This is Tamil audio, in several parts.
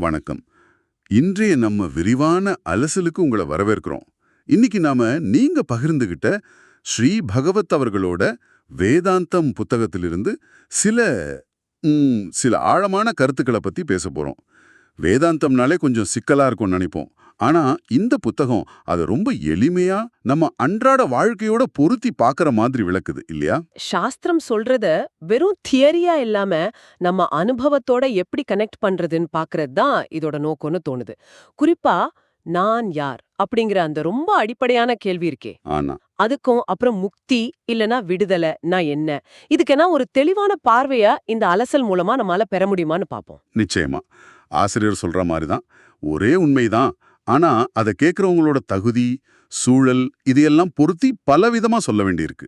வணக்கம். இன்றைய நம்ம விரிவான அலசலுக்கு உங்களை வரவேற்கிறோம். இன்னைக்கு நாம நீங்க பகிர்ந்துகிட்ட ஸ்ரீ பகவத் அவர்களோட வேதாந்தம் புத்தகத்திலிருந்து சில சில ஆழமான கருத்துக்களை பத்தி பேச போறோம். வேதாந்தம்னாலே கொஞ்சம் சிக்கலா இருக்கும்னு நினைப்போம். ஆனா இந்த புத்தகம் அதை ரொம்ப எளிமையா நம்ம அன்றாட வாழ்க்கையோட பொருத்தி பார்க்கற மாதிரி விளக்குது இல்லையா? சாஸ்திரம் சொல்றத வெறும் தியரியா இல்லாம நம்ம அனுபவத்தோட எப்படி கனெக்ட் பண்றதுன்னு பாக்குறது தான் இதோட நோக்கம்னு தோணுது. குறிப்பா நான் யார் அப்படிங்கிற அந்த ரொம்ப அடிப்படையான கேள்வி இருக்கே. அதுக்கும் அப்புறம் முக்தி இல்லனா விடுதலை நான் என்ன? இதுக்கென ஒரு தெளிவான பார்வைய இந்த அலசல் மூலமா நம்மால பெற முடியுமான்னு பாப்போம். நிச்சயமா. ஆசிரியர் சொல்ற மாதிரி தான் ஒரே உண்மைதான். ஆனா அதை கேட்கறவங்களோட தகுதி சூழல் இதையெல்லாம் பொருத்தி பலவிதமா சொல்ல வேண்டியிருக்கு.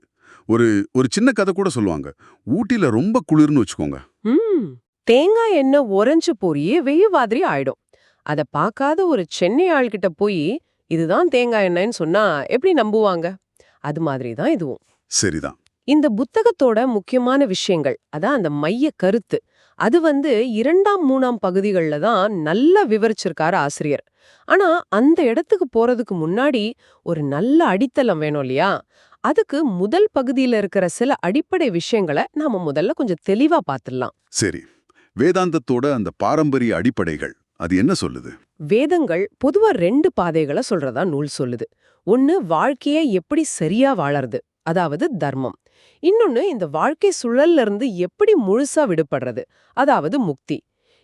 ஒரு ஒரு சின்ன கதை கூட சொல்லுவாங்க. ஊட்டில ரொம்ப குளிர்னு வச்சுக்கோங்க. ம். தேங்காய் எண்ணெய் உறைஞ்சு போய் வெய்ய மாதிரி ஆயிடும். அத பார்க்காத ஒரு சென்னை ஆள்கிட்ட போய் இதுதான் தேங்காய் எண்ணெய்ன்னு சொன்னா எப்படி நம்புவாங்க? அது மாதிரி தான் இதுவும். சரிதான். இந்த புத்தகத்தோட முக்கியமான விஷயங்கள் அதான் அந்த மைய கருத்து. அது வந்து இரண்டாம் மூணாம் பகுதிகள்ல தான் நல்லா விவரிச்சிருக்காரு ஆசிரியர். ஆனா அந்த இடத்துக்கு போறதுக்கு முன்னாடி ஒரு நல்ல அடித்தளம் வேணும் இல்லையா? அதுக்கு முதல் பகுதியில இருக்கிற சில அடிப்படை விஷயங்களை நாம முதல்ல கொஞ்சம் தெளிவா பார்த்துடலாம் சரி. வேதாந்தத்தோட அந்த பாரம்பரிய அடிப்படைகள் அது என்ன சொல்லுது? வேதங்கள் பொதுவா ரெண்டு பாதைகளை சொல்றதா நூல் சொல்லுது. ஒன்னு வாழ்க்கைய எப்படி சரியா வாழறது. அதாவது தர்மம். இன்னொன்னு இந்த வாழ்க்கை சுழல்ல இருந்து எப்படி முழுசா விடுபடுறது? அதாவது முக்தி.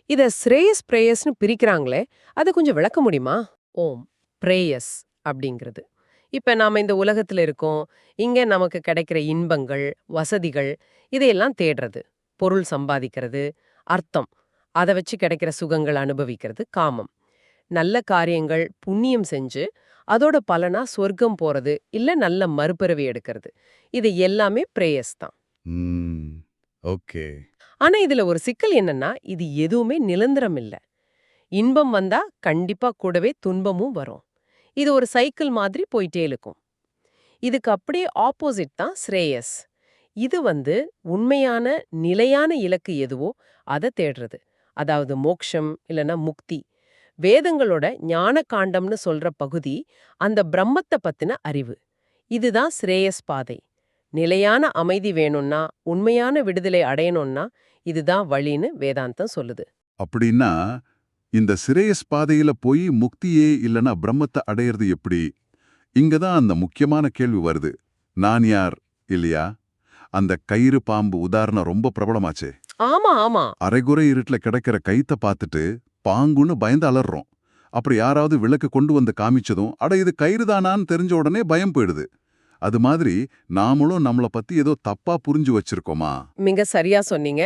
இத ஸ்ரேயஸ் பிரேயஸ்னு பிரிக்கிறாங்களே அதை கொஞ்சம் விளக்க முடியுமா? ஓம் பிரேயஸ் அப்படிங்கிறது. இப்ப நாம இந்த உலகத்துல இருக்கோம் இங்க நமக்கு கிடைக்கிற இன்பங்கள் வசதிகள் இதையெல்லாம் தேடுறது. பொருள் சம்பாதிக்கிறது அர்த்தம். அதை வச்சு கிடைக்கிற சுகங்கள் அனுபவிக்கிறது காமம். நல்ல காரியங்கள் புண்ணியம் செஞ்சு அதோட பலனா சொர்க்கம் போறது இல்ல நல்ல மறுபிறவி எடுக்கிறது. இது எல்லாமே பிரேயஸ் தான். ஓகே. ஆனா இதுல ஒரு சிக்கல் என்னன்னா இது எதுவுமே நிரந்தரம் இல்ல. இன்பம் வந்தா கண்டிப்பா கூடவே துன்பமும் வரும். இது ஒரு சைக்கிள் மாதிரி போயிட்டே இருக்கும். இதுக்கு அப்படியே ஆப்போசிட் தான் ஸ்ரேயஸ். இது வந்து உண்மையான நிலையான இலக்கு எதுவோ அதை தேடுறது. அதாவது மோக்ஷம் இல்லனா முக்தி. வேதங்களோட ஞான காண்டம்னு சொல்ற பகுதி அந்த பிரம்மத்தை பத்தின அறிவு. இதுதான் ஸ்ரேயஸ் பாதை. நிலையான அமைதி வேணும்னா உண்மையான விடுதலை அடையணும்னா இதுதான் வழின்னு வேதாந்தம் சொல்லுது. அப்படின்னா இந்த சிரேயஸ் பாதையில போய் முக்தியே இல்லனா பிரம்மத்தை அடையிறது எப்படி? இங்க தான் அந்த முக்கியமான கேள்வி வருது. நான் யார் இல்லையா? அந்த கயிறு பாம்பு உதாரணம் ரொம்ப பிரபலமாச்சே. ஆமா ஆமா. அரைகுறை இருட்டுல கிடக்கிற கைத்த பார்த்துட்டு பாங்குன்னு பயந்து அலறோம். அப்படி யாராவது விளக்கு கொண்டு வந்து காமிச்சதும் அட இது கயிறுதானான்னு தெரிஞ்ச உடனே பயம் போயிடுது. அது மாதிரி நாமளும் நம்மள பத்தி ஏதோ தப்பா புரிஞ்சு வச்சிருக்கோமா? மிக சரியா சொன்னீங்க.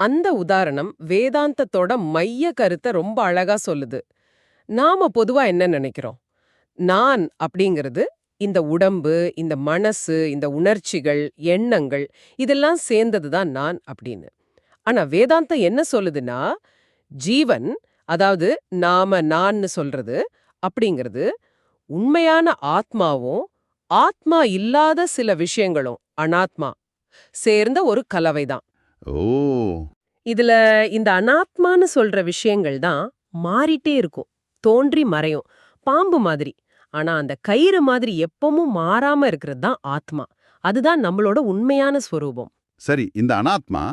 அந்த உதாரணம் வேதாந்தத்தோட மைய கருத்தை ரொம்ப அழகா சொல்லுது. நாம பொதுவா என்ன நினைக்கிறோம்? நான் அப்படிங்கிறது இந்த உடம்பு இந்த மனசு இந்த உணர்ச்சிகள் எண்ணங்கள் இதெல்லாம் சேர்ந்தது தான் நான் அப்படின்னு. ஆனா வேதாந்தம் என்ன சொல்லுதுன்னா ஜீவன் அதாவது நாம நான்னு சொல்றது அப்படிங்கிறது உண்மையான ஆத்மாவும் ஆத்மா இல்லாத சில விஷயங்களும் அனாத்மா சேர்ந்த ஒரு கலவைதான். ஓ. இதுல இந்த அனாத்மான்னு சொல்ற விஷயங்கள் தான் மாறிட்டே இருக்கும் தோன்றி மறையும் பாம்பு மாதிரி. ஆனா அந்த கயிறு மாதிரி எப்பவும் மாறாம இருக்கிறது தான் ஆத்மா. அதுதான் நம்மளோட உண்மையான ஸ்வரூபம். சரி இந்த அனாத்மா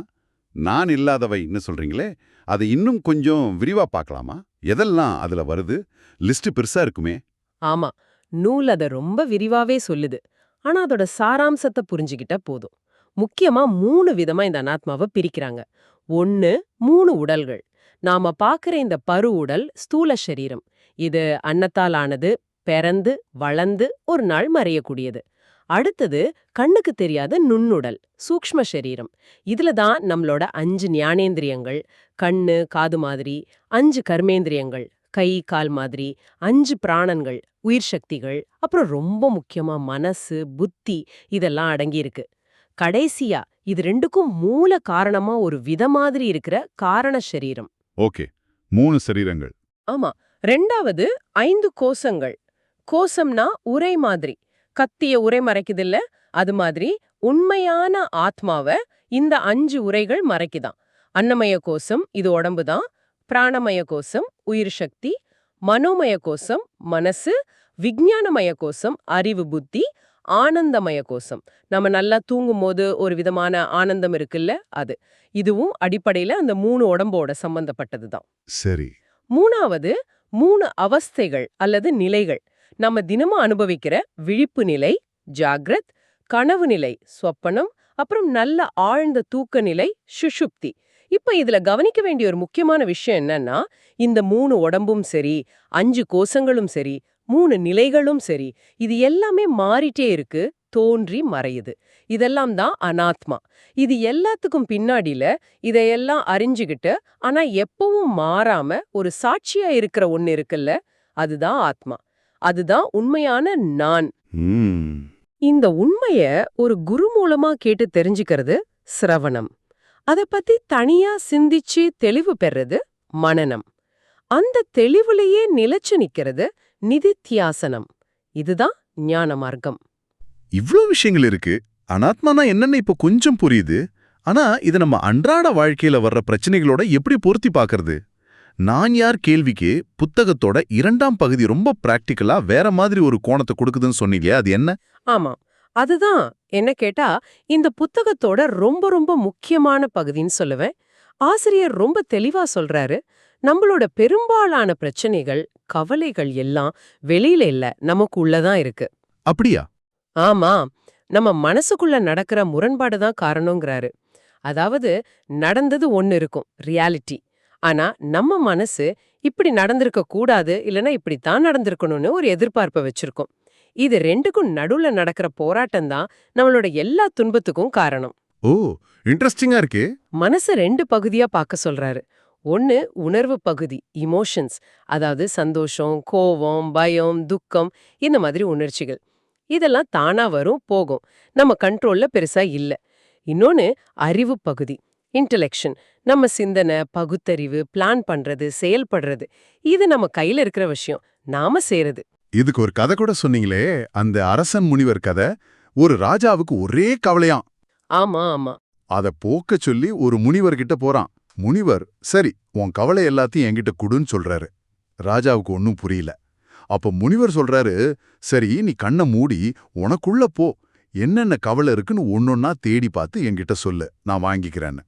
நான் இல்லாதவைன்னு சொல்றீங்களே அதை இன்னும் கொஞ்சம் விரிவா பார்க்கலாமா? எதெல்லாம் அதுல வருது? லிஸ்ட் பெருசா இருக்குமே. ஆமா. நூல் அத ரொம்ப விரிவாவே சொல்லுது. ஆனா அதோட சாராம்சத்தை புரிஞ்சுக்கிட்டா போதும். முக்கியமா மூணு விதமா இந்த அனாத்மாவை பிரிக்கிறாங்க. ஒன்னு மூணு உடல்கள். நாம பாக்குற இந்த பரு உடல் ஸ்தூல சரீரம் இது அன்னத்தால் ஆனது பிறந்து வளர்ந்து ஒரு நாள் மறையக்கூடியது. அடுத்தது கண்ணுக்கு தெரியாத நுண்ணுடல் சூக்ஷ்ம சரீரம். இதுல தான் நம்மளோட அஞ்சு ஞானேந்திரியங்கள் கண்ணு காது மாதிரி அஞ்சு கர்மேந்திரியங்கள் கை கால் மாதிரி அஞ்சு பிராணன்கள் உயிர் சக்திகள் அப்புறம் ரொம்ப முக்கியமா மனசு புத்தி இதெல்லாம் அடங்கியிருக்கு கடைசியா இது ரெண்டுக்கும் மூல காரணமா ஒரு வித மாதிரி இருக்கிற காரண சரீரம். ஓகே மூணு சரீரங்கள். ஆமா ரெண்டாவது ஐந்து கோசங்கள் கோசம்னா உரை மாதிரி. கத்திய உரை மறைக்குதில்ல? அது மாதிரி உண்மையான ஆத்மாவை இந்த அஞ்சு உரைகள் மறைக்குதாம் அன்னமய கோசம் இது உடம்பு தான் பிராணமய கோசம் உயிர் சக்தி. மனோமய கோசம் மனசு. விஞ்ஞானமய கோசம் அறிவு புத்தி. ஆனந்தமய கோசம் நம்ம நல்லா தூங்கும் போது ஒரு விதமான ஆனந்தம் இருக்குல்ல அது. இதுவும் அடிப்படையில அந்த மூணு உடம்போட சம்பந்தப்பட்டது தான் சரி. மூணாவது மூணு அவஸ்தைகள் அல்லது நிலைகள். நம்ம தினமும் அனுபவிக்கிற விழிப்பு நிலை ஜாகிரத் கனவு நிலை சொப்பனம் அப்புறம் நல்ல ஆழ்ந்த தூக்க நிலை சுஷுப்தி இப்ப இதுல கவனிக்க வேண்டிய ஒரு முக்கியமான விஷயம் என்னன்னா இந்த மூணு உடம்பும் சரி அஞ்சு கோஷங்களும் சரி மூணு நிலைகளும் சரி இது எல்லாமே மாறிட்டே இருக்கு தோன்றி மறையுது. இதெல்லாம் தான் அனாத்மா. இது எல்லாத்துக்கும் பின்னாடில இதையெல்லாம் அறிஞ்சுகிட்டு ஆனா எப்பவும் மாறாம ஒரு சாட்சியா இருக்கிற ஒண்ணு இருக்குல்ல அதுதான் ஆத்மா. அதுதான் உண்மையான நான். இந்த உண்மைய ஒரு குரு மூலமா கேட்டு தெரிஞ்சுக்கிறது சிரவணம். அத பத்தி தனியா சிந்திச்சு தெளிவு பெறது மனனம் அந்த தெளிவுலயே நிலைச்சு நிக்கிறது நிதித்தியாசனம். இதுதான் ஞான மார்க்கம். இவ்ளோ விஷயங்கள் இருக்கு. அனாத்மானா என்னன்னு இப்ப கொஞ்சம் புரியுது? ஆனா இது நம்ம அன்றாட வாழ்க்கையில வர்ற பிரச்சனைகளோட எப்படி பொருத்தி பார்க்கறது நான் யார் கேள்விக்கு புத்தகத்தோட இரண்டாம் பகுதி ரொம்ப பிராக்டிக்கலா வேற மாதிரி ஒரு கோணத்தை கொடுக்குதுன்னு சொன்னீங்க அது என்ன? ஆமாம் அதுதான் என்ன கேட்டா இந்த புத்தகத்தோட ரொம்ப ரொம்ப முக்கியமான பகுதின்னு சொல்லுவேன். ஆசிரியர் ரொம்ப தெளிவா சொல்றாரு நம்மளோட பெரும்பாலான பிரச்சனைகள் கவலைகள் எல்லாம் வெளியில இல்ல நமக்கு உள்ளதான் இருக்கு. அப்படியா? ஆமா. நம்ம மனசுக்குள்ள நடக்கிற முரண்பாடு தான் காரணங்கிறாரு. அதாவது நடந்தது ஒன்னு இருக்கும் ரியாலிட்டி ஆனா நம்ம மனசு இப்படி நடந்திருக்க கூடாது இல்லனா இப்படித்தான் நடந்திருக்கணும்னு ஒரு எதிர்பார்ப்பை வச்சிருக்கோம். இது ரெண்டுக்கும் நடுவுல நடக்கிற போராட்டம் தான் நம்மளோட எல்லா துன்பத்துக்கும் காரணம். ஓ இன்ட்ரெஸ்டிங்கா இருக்கே. மனச ரெண்டு பகுதியா பார்க்க சொல்றாரு. ஒன்னு உணர்வு பகுதி இமோஷன்ஸ் அதாவது சந்தோஷம் கோவம் பயம் துக்கம் இந்த மாதிரி உணர்ச்சிகள். இதெல்லாம் தானா வரும் போகும். நம்ம கண்ட்ரோல்ல பெருசா இல்ல. இன்னொன்னு அறிவு பகுதி இன்டலெக்ஷன் நம்ம சிந்தனை பகுத்தறிவு பிளான் பண்றது செயல்படுறது இது நம்ம கையில இருக்கிற விஷயம். நாம செய்யறது இதுக்கு ஒரு கதை கூட சொன்னீங்களே அந்த அரசன் முனிவர் கதை ஒரு ராஜாவுக்கு ஒரே கவலையாம். ஆமா ஆமா. அத போக்க சொல்லி ஒரு முனிவர் கிட்ட போறான். முனிவர் சரி உன் கவலை எல்லாத்தையும் என்கிட்ட குடுன்னு சொல்றாரு. ராஜாவுக்கு ஒன்னும் புரியல. அப்ப முனிவர் சொல்றாரு சரி நீ கண்ணை மூடி உனக்குள்ள போ. என்னென்ன கவலை இருக்குன்னு ஒன்னொன்னா தேடி பார்த்து என்கிட்ட சொல்லு. நான் வாங்கிக்கிறேன்னு.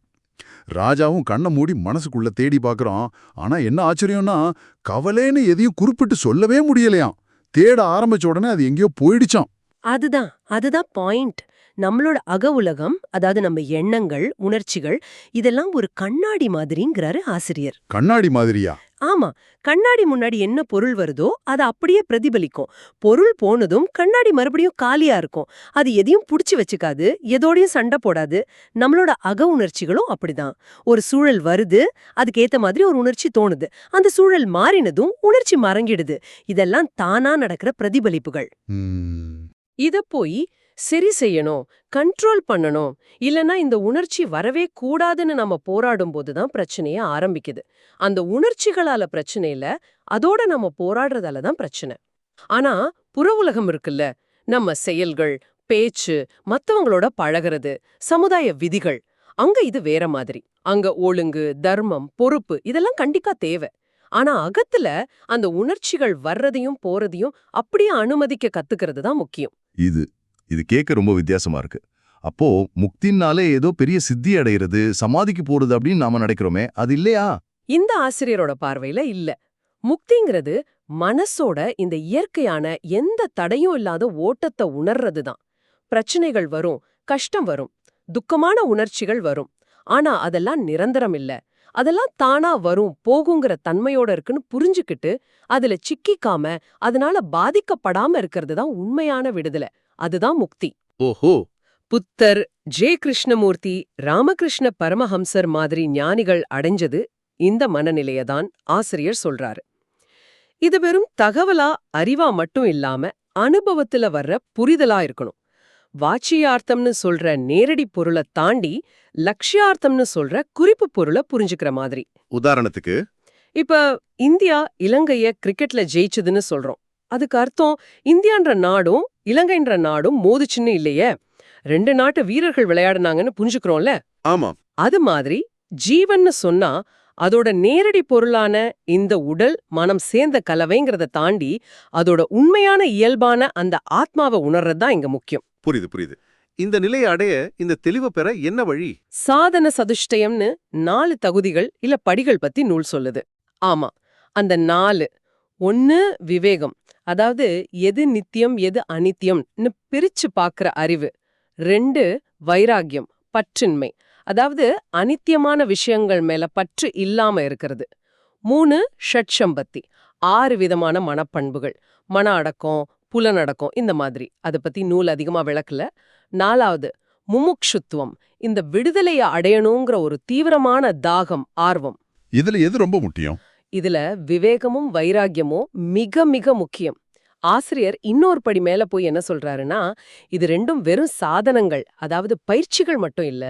ராஜாவும் கண்ணை மூடி மனசுக்குள்ள தேடி பார்க்குறான் ஆனா என்ன ஆச்சரியம்னா கவலைன்னு எதையும் குறிப்பிட்டு சொல்லவே முடியலையாம். தேட ஆரம்பிச்ச உடனே அது எங்கேயோ போயிடுச்சாம். அதுதான் அதுதான் பாயிண்ட் நம்மளோட அக உலகம் அதாவது நம்ம எண்ணங்கள் உணர்ச்சிகள் இதெல்லாம் ஒரு கண்ணாடி மாதிரிங்கிறாரு ஆசிரியர். கண்ணாடி மாதிரியா? ஆமா. கண்ணாடி முன்னாடி என்ன பொருள் வருதோ அது அப்படியே பிரதிபலிக்கும். பொருள் போனதும் கண்ணாடி மறுபடியும் காலியா இருக்கும். அது எதையும் புடிச்சு வச்சுக்காது எதோடையும் சண்டை போடாது. நம்மளோட அக உணர்ச்சிகளும் அப்படிதான். ஒரு சூழல் வருது அதுக்கேத்த மாதிரி ஒரு உணர்ச்சி தோணுது. அந்த சூழல் மாறினதும் உணர்ச்சி மறங்கிடுது. இதெல்லாம் தானா நடக்கிற பிரதிபலிப்புகள். இத போய் சரி செய்யணும் கண்ட்ரோல் பண்ணணும் இல்லனா இந்த உணர்ச்சி வரவே கூடாதுன்னு நம்ம போராடும் போது தான் பிரச்சனையே ஆரம்பிக்குது. அந்த உணர்ச்சிகளால பிரச்சனை இல்ல அதோட நம்ம போராடுறதால தான் பிரச்சனை. ஆனா புற உலகம் இருக்குல்ல நம்ம செயல்கள் பேச்சு மத்தவங்களோட பழகிறது சமுதாய விதிகள் அங்க இது வேற மாதிரி. அங்க ஒழுங்கு தர்மம் பொறுப்பு இதெல்லாம் கண்டிப்பா தேவை. ஆனா அகத்துல அந்த உணர்ச்சிகள் வர்றதையும் போறதையும் அப்படியே அனுமதிக்க கத்துக்கிறது தான் முக்கியம். இது. இது கேட்க ரொம்ப வித்தியாசமா இருக்கு. அப்போ முக்தினாலே ஏதோ பெரிய சித்தி அடைகிறது சமாதிக்கு போறது அப்படின்னு நாம நினைக்கிறோமே அது இல்லையா? இந்த ஆசிரியரோட பார்வையில இல்ல. முக்திங்கிறது மனசோட இந்த இயற்கையான எந்த தடையும் இல்லாத ஓட்டத்தை உணர்றது தான் பிரச்சனைகள் வரும் கஷ்டம் வரும் துக்கமான உணர்ச்சிகள் வரும். ஆனா அதெல்லாம் நிரந்தரம் இல்ல. அதெல்லாம் தானா வரும் போகுங்கிற தன்மையோட இருக்குன்னு புரிஞ்சுக்கிட்டு அதுல சிக்கிக்காம அதனால பாதிக்கப்படாம இருக்கிறது தான் உண்மையான விடுதலை. அதுதான் முக்தி. ஓஹோ. புத்தர் ஜே கிருஷ்ணமூர்த்தி ராமகிருஷ்ண பரமஹம்சர் மாதிரி ஞானிகள் அடைஞ்சது இந்த மனநிலைய தான் ஆசிரியர் சொல்றாரு. இது வெறும் தகவலா அறிவா மட்டும் இல்லாம அனுபவத்துல வர்ற புரிதலா இருக்கணும். வாச்சியார்த்தம்னு சொல்ற நேரடி பொருளை தாண்டி லட்சியார்த்தம்னு சொல்ற குறிப்பு பொருளை புரிஞ்சுக்கிற மாதிரி. உதாரணத்துக்கு? இப்ப இந்தியா இலங்கைய கிரிக்கெட்ல ஜெயிச்சதுன்னு சொல்றோம். அதுக்கு அர்த்தம் இந்தியான்ற நாடும் இலங்கைன்ற நாடும் மோதுச்சுன்னு இல்லையே. ரெண்டு நாட்டு வீரர்கள் விளையாடுனாங்கன்னு புரிஞ்சுக்கிறோம்ல? ஆமாம். அது மாதிரி ஜீவன்னு சொன்னா அதோட நேரடி பொருளான இந்த உடல் மனம் சேர்ந்த கலவைங்கிறத தாண்டி அதோட உண்மையான இயல்பான அந்த ஆத்மாவை உணர்றது தான் இங்க முக்கியம். புரியுது புரியுது. இந்த நிலையை அடைய இந்த தெளிவை பெற என்ன வழி? சாதன சதுஷ்டயம்னு நாலு தகுதிகள் இல்ல படிகள் பத்தி நூல் சொல்லுது. ஆமா அந்த நாலு. ஒன்னு விவேகம். அதாவது எது நித்தியம் எது அனித்தியம்னு பிரிச்சு பார்க்குற அறிவு. ரெண்டு வைராக்கியம் பற்றின்மை. அதாவது அனித்தியமான விஷயங்கள் மேல பற்று இல்லாம இருக்கிறது. மூணு ஷட்சம்பத்தி ஆறு விதமான மனப்பண்புகள். மன அடக்கம் புலனடக்கம் இந்த மாதிரி. அதை பத்தி நூல் அதிகமா விளக்கல. நாலாவது முமுக்ஷுத்துவம். இந்த விடுதலையை அடையணுங்கிற ஒரு தீவிரமான தாகம் ஆர்வம். இதுல எது ரொம்ப முக்கியம்? இதுல விவேகமும் வைராக்கியமும் மிக மிக முக்கியம். ஆசிரியர் இன்னொரு படி மேல போய் என்ன சொல்றாருன்னா இது ரெண்டும் வெறும் சாதனங்கள் அதாவது பயிற்சிகள் மட்டும் இல்ல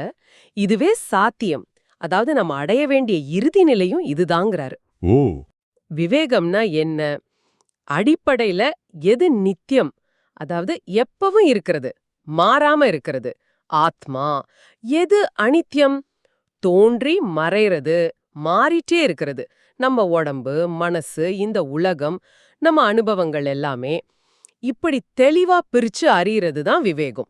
இதுவே சாத்தியம். அதாவது நம்ம அடைய வேண்டிய இறுதி நிலையும் இதுதாங்கிறாரு. ஓ. விவேகம்னா என்ன? அடிப்படையில எது நித்தியம்? அதாவது எப்பவும் இருக்கிறது மாறாம இருக்கிறது. ஆத்மா. எது அனித்யம்? தோன்றி மறைறது மாறிட்டே இருக்கிறது. நம்ம உடம்பு மனசு இந்த உலகம் நம்ம அனுபவங்கள் எல்லாமே இப்படி தெளிவா பிரிச்சு அறியறது தான் விவேகம்.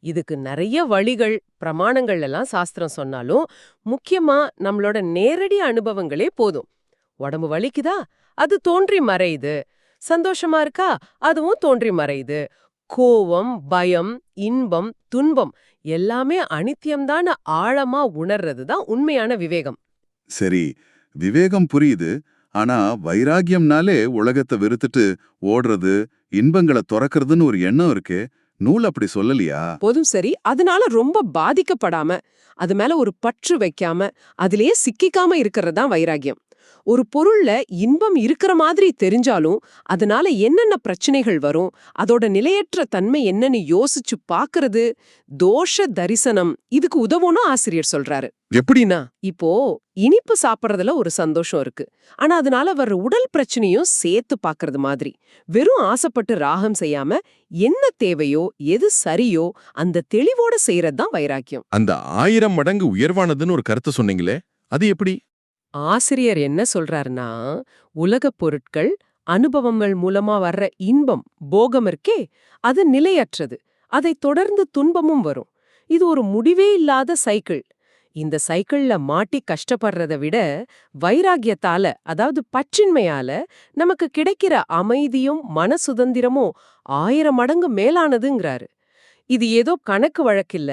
இதுக்கு நிறைய வழிகள் பிரமாணங்கள் எல்லாம் சாஸ்திரம் சொன்னாலும் முக்கியமா நம்மளோட நேரடி அனுபவங்களே போதும். உடம்பு வலிக்குதா? அது தோன்றி மறையுது. சந்தோஷமா இருக்கா? அதுவும் தோன்றி மறையுது. கோவம் பயம் இன்பம் துன்பம் எல்லாமே அனித்தியம்தான ஆழமா உணர்றது தான் உண்மையான விவேகம். சரி விவேகம் புரியுது. ஆனா வைராகியம்னாலே உலகத்தை வெறுத்துட்டு ஓடுறது இன்பங்களை துறக்கிறதுன்னு ஒரு எண்ணம் இருக்கு. நூல் அப்படி சொல்லலையா? போதும் சரி. அதனால ரொம்ப பாதிக்கப்படாம அது மேல ஒரு பற்று வைக்காம அதிலேயே சிக்கிக்காம இருக்கிறது தான் வைராகியம். ஒரு பொருள்ல இன்பம் இருக்கிற மாதிரி தெரிஞ்சாலும் அதனால என்னென்ன பிரச்சனைகள் வரும் அதோட நிலையற்ற தன்மை என்னன்னு யோசிச்சு பாக்குறது தோஷ தரிசனம். இதுக்கு உதவும்னு ஆசிரியர் சொல்றாரு. எப்படின்னா? இப்போ இனிப்பு சாப்பிட்றதுல ஒரு சந்தோஷம் இருக்கு. ஆனா அதனால வர்ற உடல் பிரச்சனையும் சேர்த்து பாக்குறது மாதிரி. வெறும் ஆசைப்பட்டு ராகம் செய்யாம என்ன தேவையோ எது சரியோ அந்த தெளிவோட செய்யறது தான் வைராக்கியம். அந்த ஆயிரம் மடங்கு உயர்வானதுன்னு ஒரு கருத்து சொன்னீங்களே அது எப்படி? ஆசிரியர் என்ன சொல்றாருன்னா உலகப் பொருட்கள் அனுபவங்கள் மூலமா வர்ற இன்பம் போகம் இருக்கே அது நிலையற்றது. அதை தொடர்ந்து துன்பமும் வரும். இது ஒரு முடிவே இல்லாத சைக்கிள். இந்த சைக்கிள்ல மாட்டி கஷ்டப்படுறத விட வைராகியத்தால அதாவது பற்றின்மையால நமக்கு கிடைக்கிற அமைதியும் மன சுதந்திரமும் ஆயிரம் மடங்கு மேலானதுங்கிறாரு. இது ஏதோ கணக்கு வழக்கில்ல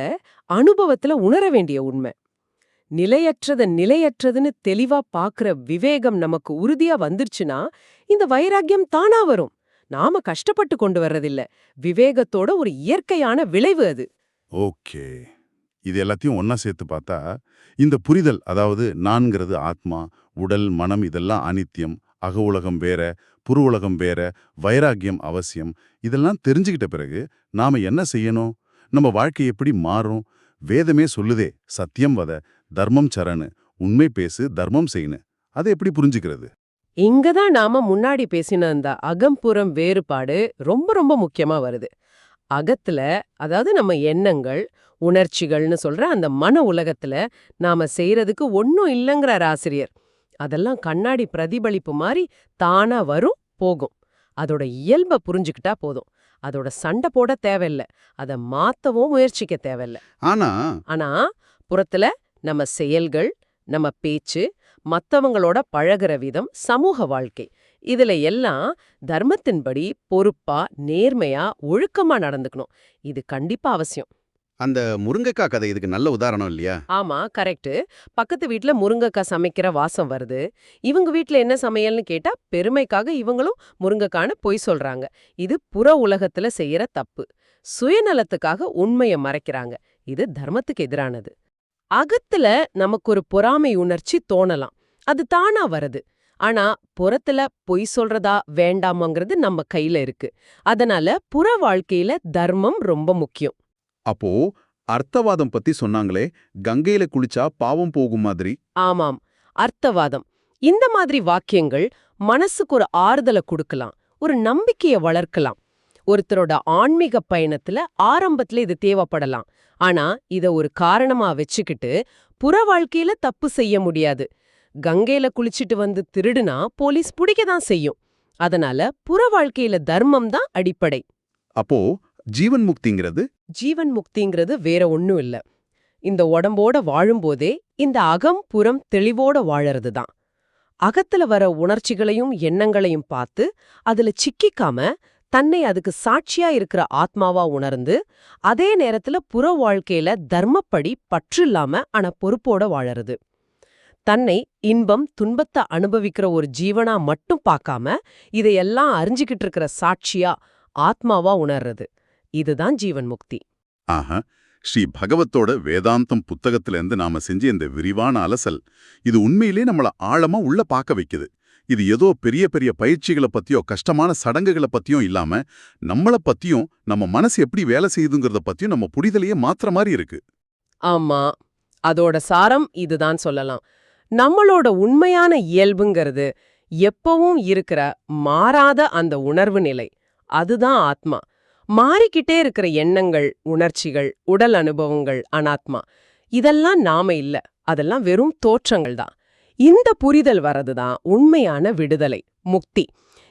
அனுபவத்துல உணர வேண்டிய உண்மை. நிலையற்றத நிலையற்றதுன்னு தெளிவா பாக்குற விவேகம் நமக்கு உறுதியா வந்துருச்சுன்னா இந்த வைராக்கியம் தானா வரும். நாம கஷ்டப்பட்டு கொண்டு வர்றதில்ல. விவேகத்தோட ஒரு இயற்கையான விளைவு அது. ஓகே. இது எல்லாத்தையும் ஒன்னா சேர்த்து பார்த்தா இந்த புரிதல் அதாவது நான்கிறது ஆத்மா உடல் மனம் இதெல்லாம் அனித்தியம் அக உலகம் வேற புற உலகம் வேற வைராக்கியம் அவசியம் இதெல்லாம் தெரிஞ்சுக்கிட்ட பிறகு நாம என்ன செய்யணும்? நம்ம வாழ்க்கை எப்படி மாறும்? வேதமே சொல்லுதே சத்தியம் வத தர்மம் சரணு உண்மை பேசு தர்மம் செய்யு அதை எப்படி புரிஞ்சுக்கிறது? இங்கதான் நாம முன்னாடி பேசின அந்த அகம்புறம் வேறுபாடு ரொம்ப ரொம்ப முக்கியமா வருது. அகத்துல அதாவது நம்ம எண்ணங்கள் உணர்ச்சிகள்னு சொல்ற அந்த மன உலகத்துல நாம செய்யறதுக்கு ஒன்னும் இல்லைங்கிறார் ஆசிரியர். அதெல்லாம் கண்ணாடி பிரதிபலிப்பு மாதிரி தானா வரும் போகும். அதோட இயல்பை புரிஞ்சுக்கிட்டா போதும். அதோட சண்டை போட தேவையில்ல. அதை மாத்தவும் முயற்சிக்க தேவையில்ல. ஆனா ஆனா புறத்துல நம்ம செயல்கள் நம்ம பேச்சு மத்தவங்களோட பழகுற விதம் சமூக வாழ்க்கை. இதுல எல்லாம் தர்மத்தின்படி பொறுப்பா நேர்மையா ஒழுக்கமா நடந்துக்கணும். இது கண்டிப்பா அவசியம். அந்த முருங்கைக்காய் கதை இதுக்கு நல்ல உதாரணம் இல்லையா? ஆமா கரெக்ட் பக்கத்து வீட்ல முருங்கக்காய் சமைக்கிற வாசம் வருது. இவங்க வீட்ல என்ன சமையல்னு கேட்டா பெருமைக்காக இவங்களும் முருங்கக்கான்னு பொய் சொல்றாங்க. இது புற உலகத்துல செய்யற தப்பு. சுயநலத்துக்காக உண்மைய மறைக்கிறாங்க. இது தர்மத்துக்கு எதிரானது. அகத்துல நமக்கு ஒரு பொறாமை உணர்ச்சி தோணலாம். அது தானா வருது. ஆனா புறத்துல பொய் சொல்றதா வேண்டாமாங்கிறது நம்ம கையில இருக்கு. அதனால புற வாழ்க்கையில தர்மம் ரொம்ப முக்கியம். அப்போ அர்த்தவாதம் பத்தி சொன்னாங்களே கங்கையில குளிச்சா பாவம் போகும் மாதிரி? ஆமாம். அர்த்தவாதம். இந்த மாதிரி வாக்கியங்கள் மனசுக்கு ஒரு ஆறுதலை கொடுக்கலாம். ஒரு நம்பிக்கைய வளர்க்கலாம். ஒருத்தரோட ஆன்மீக பயணத்துல ஆரம்பத்துல இது தேவைப்படலாம். ஆனா இத ஒரு காரணமா வச்சுக்கிட்டு புற வாழ்க்கையில தப்பு செய்ய முடியாது. கங்கையில குளிச்சிட்டு வந்து திருடுனா போலீஸ் பிடிக்க தான் செய்யும். அதனால புற வாழ்க்கையில தர்மம் தான் அடிப்படை. அப்போ ஜீவன் முக்திங்கிறது? ஜீவன் முக்திங்கிறது வேற ஒண்ணும் இல்ல. இந்த உடம்போட வாழும்போதே இந்த அகம் புறம் தெளிவோட வாழறது தான் அகத்துல வர உணர்ச்சிகளையும் எண்ணங்களையும் பார்த்து அதுல சிக்கிக்காம தன்னை அதுக்கு சாட்சியா இருக்கிற ஆத்மாவா உணர்ந்து அதே நேரத்துல புற வாழ்க்கையில தர்மப்படி பற்றில்லாம ஆனா பொறுப்போட வாழறது. தன்னை இன்பம் துன்பத்தை அனுபவிக்கிற ஒரு ஜீவனா மட்டும் பார்க்காம இதையெல்லாம் அறிஞ்சுக்கிட்டு இருக்கிற சாட்சியா ஆத்மாவா உணர்றது. இதுதான் ஜீவன் முக்தி. ஆஹா ஸ்ரீ பகவத்தோட வேதாந்தம் புத்தகத்துல இருந்து நாம செஞ்ச இந்த விரிவான அலசல் இது உண்மையிலே நம்மள ஆழமா உள்ள பார்க்க வைக்குது. இது ஏதோ பெரிய பெரிய பயிற்சிகளை பத்தியோ கஷ்டமான சடங்குகளை பற்றியும் இல்லாம நம்மள பத்தியும் நம்ம மனசு எப்படி வேலை செய்யுதுங்கிறத பத்தியும் நம்ம புரிதலையே மாத்துற மாதிரி இருக்கு. ஆமா. அதோட சாரம் இதுதான் சொல்லலாம். நம்மளோட உண்மையான இயல்புங்கிறது எப்பவும் இருக்கிற மாறாத அந்த உணர்வு நிலை. அதுதான் ஆத்மா. மாறிக்கிட்டே இருக்கிற எண்ணங்கள் உணர்ச்சிகள் உடல் அனுபவங்கள் அனாத்மா இதெல்லாம் நாம இல்ல. அதெல்லாம் வெறும் தோற்றங்கள் தான். இந்த புரிதல் வரதுதான் உண்மையான விடுதலை முக்தி.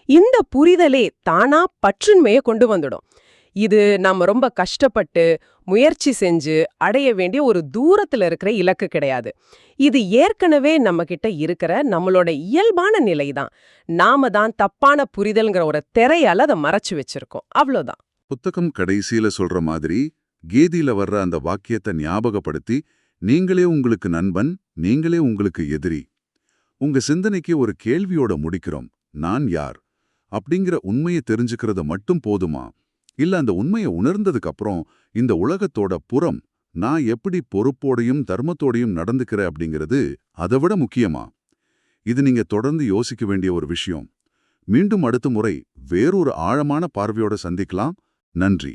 இந்த புரிதலே தானா பற்றுண்மையை கொண்டு வந்துடும். இது நம்ம ரொம்ப கஷ்டப்பட்டு முயற்சி செஞ்சு அடைய வேண்டிய ஒரு தூரத்துல இருக்கிற இலக்கு கிடையாது. இது ஏற்கனவே நம்ம கிட்ட இருக்கிற நம்மளோட இயல்பான நிலை தான் நாம தான் தப்பான புரிதல்ங்கிற ஒரு திரையால அதை மறைச்சு வச்சிருக்கோம். அவ்வளோதான் புத்தகம் கடைசியில சொல்ற மாதிரி கீதையில வர்ற அந்த வாக்கியத்தை ஞாபகப்படுத்தி நீங்களே உங்களுக்கு நண்பன் நீங்களே உங்களுக்கு எதிரி. உங்க சிந்தனைக்கு ஒரு கேள்வியோட முடிக்கிறோம். நான் யார்? அப்படிங்கிற உண்மையை தெரிஞ்சுக்கிறது மட்டும் போதுமா? இல்ல அந்த உண்மையை உணர்ந்ததுக்கு அப்புறம் இந்த உலகத்தோட புறம் நான் எப்படி பொறுப்போடையும் தர்மத்தோடையும் நடந்துக்கிறேன் அப்படிங்கிறது அதை விட முக்கியமா? இது நீங்க தொடர்ந்து யோசிக்க வேண்டிய ஒரு விஷயம். மீண்டும் அடுத்த முறை வேறொரு ஆழமான பார்வையோட சந்திக்கலாம். நன்றி.